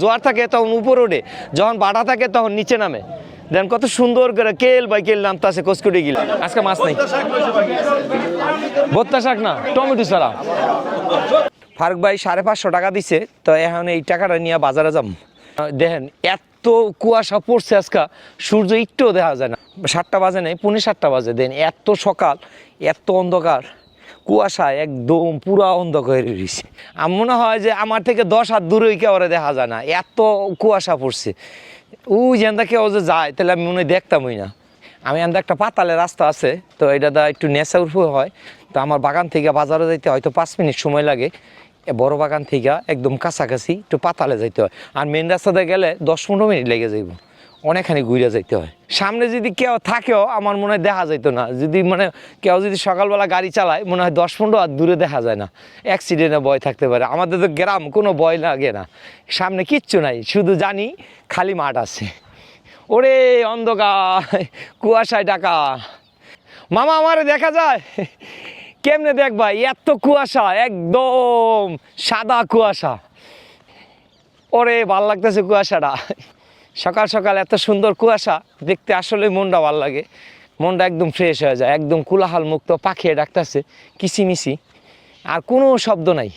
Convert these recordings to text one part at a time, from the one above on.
জোয়ার থাকে তখন উপর ওঠে, যখন বাড়া থাকে তখন নিচে নামে। দেন কত সুন্দর করে কেল বাই কেল নামতাছে কসকুটি গিল। আজকে মাছ নেই। ভত্তা শাক না, টমেটো ছাড়া। ফারুক ভাই সাড়ে পাঁচশো টাকা দিছে, তো এখন এই টাকাটা নিয়ে বাজারে যাম। দেখেন, এত কুয়াশা পড়ছে আজকে, সূর্য একটুও দেখা যায় না। সাতটা বাজে নেই, পুনে সাতটা বাজে। দেন এত সকাল, এত অন্ধকার। কুয়াশা একদম পুরা অন্ধকার রয়েছে আমার মনে হয় যে আমার থেকে দশ হাত দূরে কেউ দেখা যায় না। এত কুয়াশা পড়ছে। ওই যেন কেউ যে যায়, তাহলে আমি মনে হয় দেখতামই না। আমি আমাদের একটা পাতালে রাস্তা আছে, তো এটা দা একটু নেশা উঠু হয়। তো আমার বাগান থেকে বাজারে যাইতে হয়তো পাঁচ মিনিট সময় লাগে। বড় বাগান থেকে একদম কাছাকাছি একটু পাতালে যাইতে হয়। আর মেন রাস্তাতে গেলে দশ পনেরো মিনিট লেগে যাইব। অনেকখানি ঘুরে যাইতে হয়। সামনে যদি কেউ থাকেও আমার মনে হয় দেখা যাইতো না। যদি মানে কেউ যদি সকালবেলা গাড়ি চালায়, মনে হয় দশ পনেরো আর দূরে দেখা যায় না। অ্যাক্সিডেন্টে ভয় থাকতে পারে। আমাদের তো গ্রাম, কোনো ভয় লাগে না। সামনে কিচ্ছু নাই, শুধু জানি খালি মাঠ আছে। ওরে অন্ধকার, কুয়াশায় ডাকা মামা, আমারে দেখা যায়? কেমনে দেখবা এত কুয়াশা, একদম সাদা কুয়াশা। ওরে ভালো লাগতেছে কুয়াশাটা। সকাল সকাল এত সুন্দর কুয়াশা, দেখতে আসলে মনটা ভালো লাগে। মনটা একদম ফ্রেশ হয়ে যায়, একদম কুলাহাল মুক্ত, পাখিয়ে ডাকতেছে, কিসিমিসি। আর কোনো শব্দ নাই,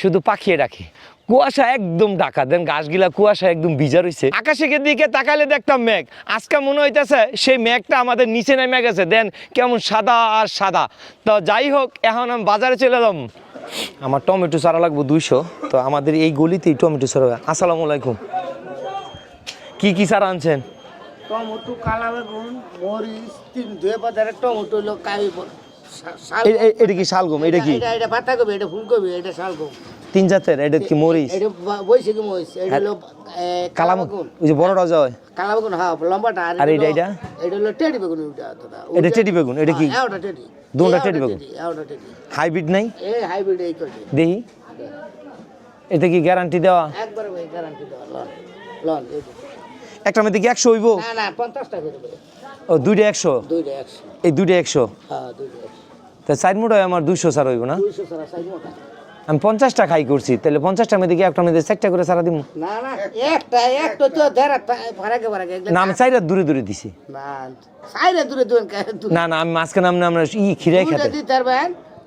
শুধু পাখিয়ে ডাকে। কুয়াশা একদম ঢাকা, দেন গাছগুলা কুয়াশা একদম ভিজা রয়েছে আকাশের দিকে তাকালে দেখতাম মেঘ, আজকে মনে হইতেছে সেই মেঘটা আমাদের নিচে নেমে গেছে, দেন কেমন সাদা আর সাদা। তো যাই হোক, এখন আমি বাজারে চলে এলাম আমার টমেটো চারা লাগবো দুইশো, তো আমাদের এই গলিতেই টমেটো চারা আসসালামু আলাইকুম। কি কি সার আনছেন? টমেটো কালা বেগুন মরিচ তিন দুয়ে বাজারে টমেটো হলো এ- এ- এটা কি শালগম? এটা কি? এটা এটা পাতা কবি এটা ফুলকপি এটা শালগম। তিন জাতের? এটা কি মরিচ? এটা বৈশাখী মরিচ এটা হলো এ, কালা বেগুন ওই যে বড়টা যায় কালা বেগুন হ্যাঁ লম্বাটা। আর এটা এটা, এটা হলো টেডি বেগুন এটা টেডি বেগুন, এটা কি? হ্যাঁ, ওটা টেডি। দুটা টেডি বেগুন? হ্যাঁ, টেডি। হাইব্রিড নাই? এই হাইব্রিড এই করে দেখি এটা কি গ্যারান্টি দেওয়া? একবার ভাই গ্যারান্টি দেওয়া। লন লন। একটা মধ্যে কি একশো হইব? ও দুইটা একশো? এই দুইটা একশো? হ্যাঁ তা সাইড মোটা আমার দুইশো সার হইব না? আমি পঞ্চাশটা খাই করছি তাহলে পঞ্চাশটার মধ্যে কি একটা মধ্যে চারটা করে সারা দিব না আমি চাইটা দূরে দূরে দিছি। না না আমি মাঝখানে আমরা ই খিরাই খেতে।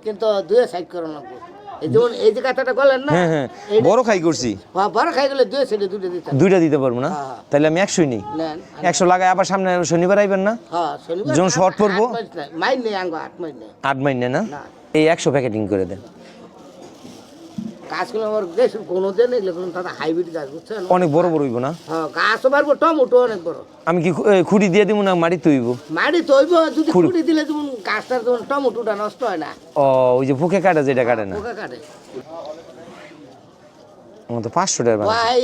কিন্তু দুয়ে সাইড করে লাগবে। এই যেমন এই যে কথাটা বলেন না হ্যাঁ হ্যাঁ। বড় খাই করছি। বড় খাই গেলে দুই দুইটা দিতে দুইটা দিতে পারব না? হ্যাঁ। তাহলে আমি একশোই নিই। একশো লাগাই আবার সামনে শনিবার আইবেন না? যেমন শর্ট পড়ব? আট মাইন নেই। আট মাইন নেই। আট মাইনে না? না। এই একশো প্যাকেটিং করে দেন। গাছগুলো আমার দেশ কোনো দিন এগুলো তাদের হাইব্রিড গাছ বুঝছেন? অনেক বড় বড় হইব না? হ্যাঁ গাছও পারব টমেটো অনেক বড়। আমি কি খুঁড়ি দিয়ে দিব না মাটি তুইব মাটি তৈব যদি খুঁড়ি- দিলে যেমন গাছটার যেমন টমেটোটা নষ্ট হয় না। ও ওই যে ফুকে কাটে যেটা কাটে না? পোকা কাটে। আমার তো পাঁচশো টাকা ভাই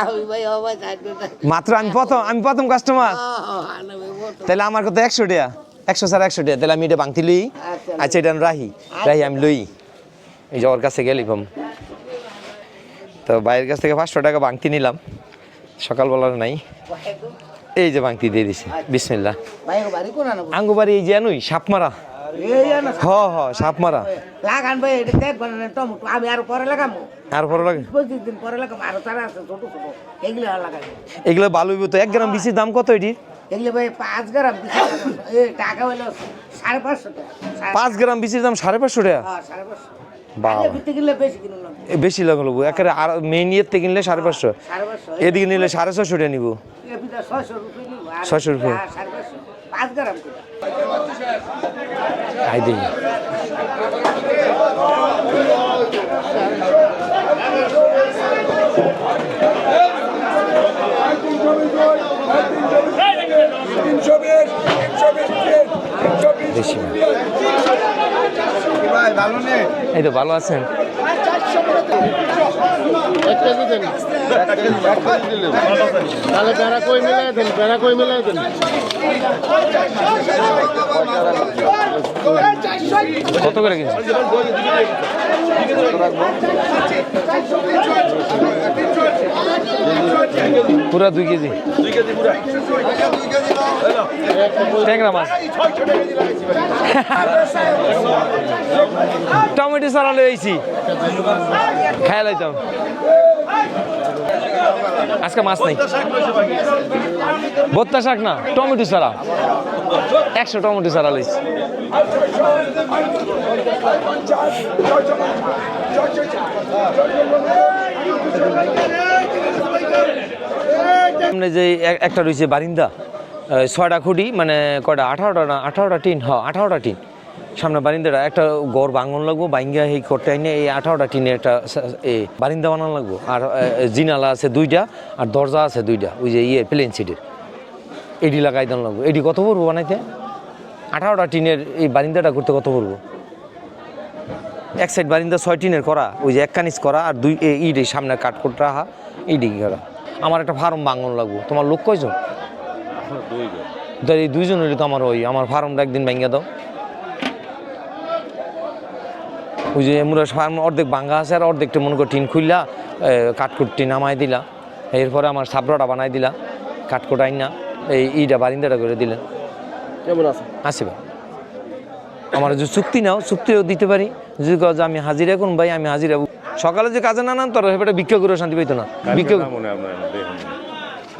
আমি ভাই ভাই মাত্র আমি প্রথম আমি প্রথম কাস্টমার তাহলে আমার কত? একশো টাকা। একশো স্যার একশো টাকা। তাহলে আমি এটা বাংতি লই। আচ্ছা। আচ্ছা এটা আমি রাহি রাহি আমি লই। এই যে ওর কাছে গেলি পাম তো বাইরের কাছ থেকে পাঁচশো টাকা বাংতি নিলাম। সকালবেলার নাই। এই যে বাংতি দিয়ে দিছি। বিসমিল্লা ভাই বাড়ি এই যে আনুই সাপ মারা হ হ সাপ মারা লাগান ভাই এটা দেখবেন টমেটো আমি আর পরে লাগাবো আর পরে লাগে? পঁচিশ দিন পরে লাগাবো আরও তারা আছে ছোট ছোট এগুলো আর লাগাবো এগুলো ভালো হইব তো এক গ্রাম বিচির দাম কত এটির? এগুলো ভাই পাঁচ গ্রাম টাকা সাড়ে পাঁচশো টাকা। পাঁচ গ্রাম বিচির দাম সাড়ে পাঁচশো টাকা? হ্যাঁ, সাড়ে পাঁচশো। কিনলে বেশি এ লাগল একেবারে আর মেন ইয়েতে কিনলে সাড়ে পাঁচশো। সাড়ে পাঁচশো এদিকে নিলে সাড়ে ছশো টাকা নিব। রুপিয়ে নিবো। আর 600 রুপিয়ে? হ্যাঁ, সাড়ে পাঁচশো পাঁচ গ্রাম করে আই দিই বেশি না। এই তো ভালো আছেন। কত করে কিনছেন পুরা দুই কেজি ট্যাংরা মাছ টমেটো সারা লই আইছি খাই লাইতাম আজকে মাছ নেই বত্তা শাক না টমেটো সারা একশো টমেটো সারা লইছি সামনে যে এক- একটা রয়েছে বারিন্দা ছয়টা খুঁটি মানে কয়টা? আঠারোটা না? আঠারোটা টিন, হ, আঠারোটা টিন সামনে বারিন্দাটা। একটা গড় বাঙন লাগবো বাইঙ্গা এই করতে আইনে এই আঠারোটা টিনের একটা এ বারিন্দা বানানো লাগবো। আর জিনালা আছে দুইটা, আর দরজা আছে দুইটা, ওই যে ইয়ে প্লেন সিটের। এডি লাগাই দেন লাগবো। এডি কত পড়ব বানাইতে? আঠারোটা টিনের এই বারিন্দাটা করতে কত পড়ব? এক সাইড বারিন্দা, ছয় টিনের করা, ওই যে এক কানিস করা, আর দুই ইডি সামনে কাট করতে রাখা ইডি করা। আমার একটা ফার্ম বাঙন লাগবো। তোমার লোক কয়জন? এই দুইজন। হইলে তো আমার ওই আমার ফার্মটা একদিন ভেঙে দাও। ওই যে এমুরা ফার্ম অর্ধেক ভাঙ্গা আছে আর অর্ধেকটা মনে করো টিন খুললা কাঠকুটটি নামাই দিলা। এরপরে আমার সাবড়াটা বানাই দিলা কাঠকুট আইন না এই ইটা বারিন্দাটা করে দিলেন কেমন আছে? আসিবা আমার যে চুক্তি নাও চুক্তিও দিতে পারি। যদি আমি হাজিরা কোন ভাই আমি হাজিরা সকালে যে কাজে না নাম তোর হেপেটা বিক্ষোভ করে শান্তি পাইতো না। বিক্ষোভ মনে আপনার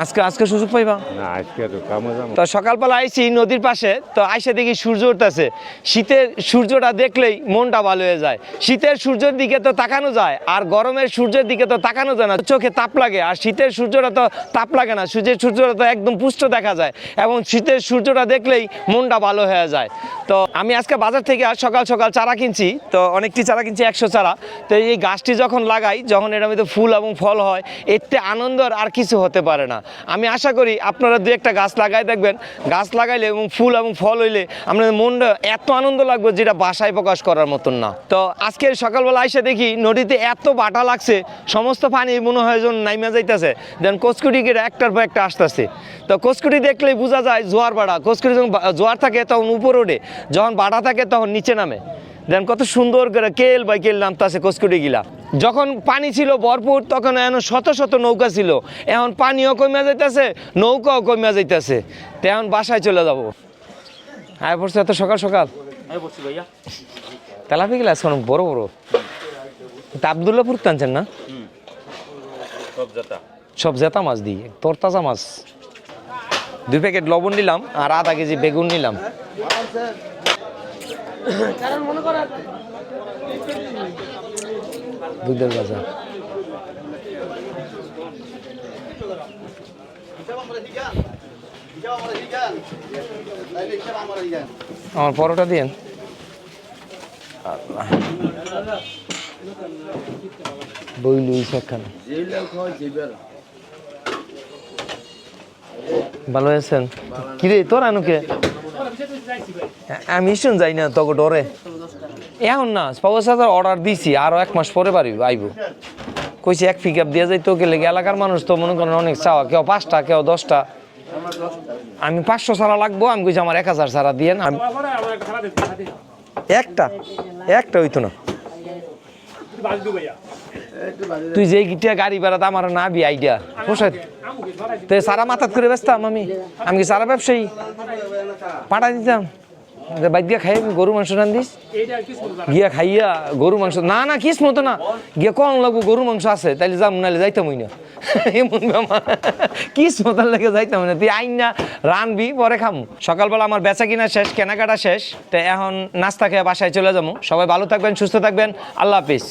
আজকে আজকে সুযোগ পাইবা? না আজকে তো কামে যাব। তো সকালবেলা আইছি নদীর পাশে তো আইসা দেখি সূর্য উঠতেছে। শীতের সূর্যটা দেখলেই মনটা ভালো হয়ে যায়। শীতের সূর্যের দিকে তো তাকানো যায় আর গরমের সূর্যের দিকে তো তাকানো যায় না। চোখে তাপ লাগে আর শীতের সূর্যটা তো তাপ লাগে না। সূর্যের সূর্যটা তো একদম পুষ্ট দেখা যায় এবং শীতের সূর্যটা দেখলেই মনটা ভালো হয়ে যায়। তো আমি আজকে বাজার থেকে আর সকাল সকাল চারা কিনছি তো অনেকটি চারা কিনছি একশো চারা। তো এই গাছটি যখন লাগাই যখন এর মধ্যে ফুল এবং ফল হয় এতে আনন্দর আর কিছু হতে পারে না। আমি আশা করি আপনারা দু একটা গাছ লাগাই দেখবেন। গাছ লাগাইলে এবং ফুল এবং ফল হইলে আপনাদের মনটা এত আনন্দ লাগবে যেটা বাসায় প্রকাশ করার মতন না। তো আজকে সকালবেলা আইসে দেখি নদীতে এত বাটা লাগছে, সমস্ত পানি মনে হয় যেন নাইমা যাইতেছে। দেন কচকুটি গেটে একটার পর একটা আসতেছে। তো কচকুটি দেখলেই বোঝা যায় জোয়ার বাড়া। কচকুটি যখন জোয়ার থাকে তখন উপরে ওঠে, যখন বাটা থাকে তখন নিচে নামে। দেন কত সুন্দর করে কেল বাই কেল নামতাছে কচকুটি গিলা যখন পানি ছিল ভরপুর, তখন এখন শত শত নৌকা ছিল। এখন পানিও কমে যাইতেছে, নৌকাও কমে যাইতেছে। তো এখন বাসায় চলে যাব। আয় পড়ছে এত সকাল সকাল। তেলাপি গেলে এখন বড় বড়। তা আবদুল্লাপুর টানছেন না? সব জেতা মাছ দিই তরতাজা মাছ। দুই প্যাকেট লবণ নিলাম আর আধা কেজি বেগুন নিলাম। দুধের বাজার। আমার পরোটা দিয়েন। বই লুইস একখানে ভালো আছেন? কিরে তোর আনুকে? আমি শুন যাই না তোকে ডরে। এখন না পাওয়া সাথে অর্ডার দিছি আরও এক মাস পরে পারি আইব। কইছি এক পিক আপ দিয়ে যাই তোকে লেগে এলাকার মানুষ তো মনে করেন অনেক চাওয়া কেউ পাঁচটা কেউ দশটা। আমি পাঁচশো সারা লাগবো আমি কইছি আমার এক হাজার সারা দিয়ে না একটা একটা হইতো না। তুই যে গিটিয়া গাড়ি বেড়াতে আমার না বি আইডিয়া পোষায় তো সারা মাথাত করে ব্যস্তাম আমি আমি। কি সারা ব্যবসায়ী? পাঠা দিতাম। বাইক গিয়া খাই গরু মাংস রান্ধিস। গিয়া খাইয়া গরু মাংস না না কিস মতো না। গিয়া কম লাগবো গরু মাংস আছে, তাইলে যাম নাহলে যাইতাম না এমন কিস মতন লেগে যাইতাম না তুই আইন না, রানবি, পরে খাম। সকালবেলা আমার বেচা কিনা শেষ, কেনাকাটা শেষ। তো এখন নাস্তা খেয়ে বাসায় চলে যাব সবাই ভালো থাকবেন, সুস্থ থাকবেন। আল্লাহ হাফিজ।